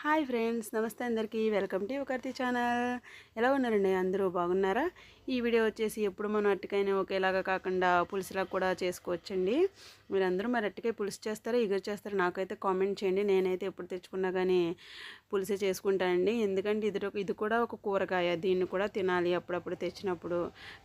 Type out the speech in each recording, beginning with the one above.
Hi friends నమస్తే అందరికీ. Welcome to ఒకటి ఛానల్. ఎలా ఉన్నారండి? అందరూ బాగున్నారా? ఈ వీడియో వచ్చేసి ఎప్పుడు మనం అట్టికాయని ఒకేలాగా కాకుండా పులుసులా కూడా చేసుకోవచ్చండి. మీరందరూ మరి అట్టికాయ పులుసు చేస్తారా ఇగురు చేస్తారా? నాకైతే కామెంట్ చేయండి. నేనైతే ఎప్పుడు తెచ్చుకున్నా కానీ పులుసే చేసుకుంటానండి. ఎందుకంటే ఇది ఇది కూడా ఒక కూరగాయ. దీన్ని కూడా తినాలి అప్పుడప్పుడు తెచ్చినప్పుడు.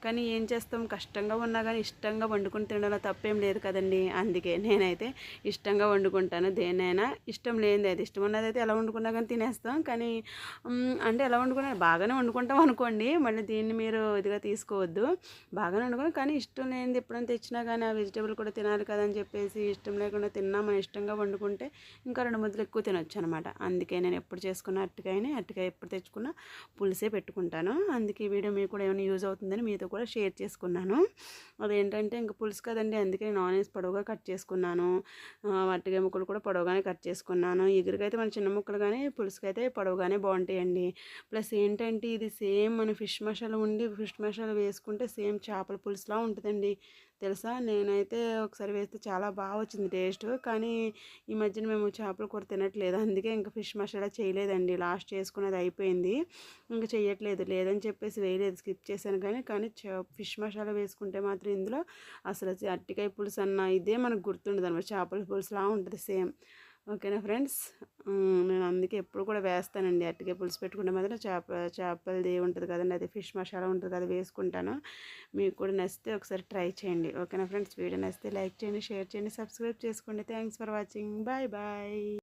కానీ ఏం చేస్తాం? కష్టంగా ఉన్నా కానీ ఇష్టంగా వండుకుని తినడంలో తప్పేం లేదు కదండి. అందుకే నేనైతే ఇష్టంగా వండుకుంటాను. దేనైనా ఇష్టం లేనిది అయితే ఇష్టం ఉన్నది అయితే ఎలా వండుకున్నా కానీ తినేస్తాం. కానీ అంటే ఎలా వండుకున్నా బాగానే వండుకుంటాం అనుకోండి. మళ్ళీ దీన్ని మీరు ఇదిగా తీసుకోవద్దు. బాగానే వండుకుని కానీ ఇష్టం లేనిది ఎప్పుడైనా తెచ్చినా కానీ ఆ వెజిటేబుల్ కూడా తినాలి కదా అని చెప్పేసి ఇష్టం లేకుండా తిన్నా మనం ఇష్టంగా వండుకుంటే ఇంకా రెండు ముద్దలు ఎక్కువ తినొచ్చు అనమాట అందుకే నేను ఎప్పుడు చేసుకున్న అరటికాయని అరటికాయ ఎప్పుడు తెచ్చుకున్నా పులిసే పెట్టుకుంటాను. అందుకే ఈ వీడియో మీకు కూడా ఏమైనా యూజ్ అవుతుందని మీతో కూడా షేర్ చేసుకున్నాను. అదేంటంటే ఇంకా పులుసు కదండి. అందుకే నేను ఆనియన్స్ పొడవుగా కట్ చేసుకున్నాను. అట్టుకాయ ముక్కలు కూడా పొడవుగానే కట్ చేసుకున్నాను. ఎగురికైతే మన చిన్న ముక్కలు కానీ పులుసుకైతే పొడవుగానే బాగుంటాయండి ప్లస్ ఏంటంటే ఇది సేమ్ మన ఫిష్ మసాలా ఉండి ఫిష్ మసాలా వేసుకుంటే సేమ్ చేపల పులుసులా ఉంటుందండి. తెలుసా? నేనైతే ఒకసారి వేస్తే చాలా బాగా వచ్చింది టేస్ట్. కానీ ఈ మధ్యన మేము చేపల కూర తినట్లేదు. అందుకే ఇంకా ఫిష్ మసాలా చేయలేదండి. లాస్ట్ చేసుకున్నది అయిపోయింది. ఇంకా చేయట్లేదు లేదని చెప్పేసి వేయలేదు. స్కిప్ చేశాను కానీ కానీ ఫిష్ మసాలా వేసుకుంటే మాత్రం ఇందులో అసలు అరటికాయ పులుసు అన్న ఇదే మనకు గుర్తుండదు అనమాట చేపల పులుసులా ఉంటుంది సేమ్. ఓకేనా ఫ్రెండ్స్? నేను అందుకే ఎప్పుడు కూడా వేస్తానండి. అరటికాయ పులుసు పెట్టుకుంటే మాత్రం చేప చేపలది ఉంటుంది కదండి? అది ఫిష్ మసాలా ఉంటుంది కదా వేసుకుంటాను. మీకు కూడా నచ్చితే ఒకసారి ట్రై చేయండి. ఓకేనా ఫ్రెండ్స్? వీడియో నచ్చితే లైక్ చేయండి షేర్ చేయండి సబ్స్క్రైబ్ చేసుకోండి. Thanks for watching. Bye bye.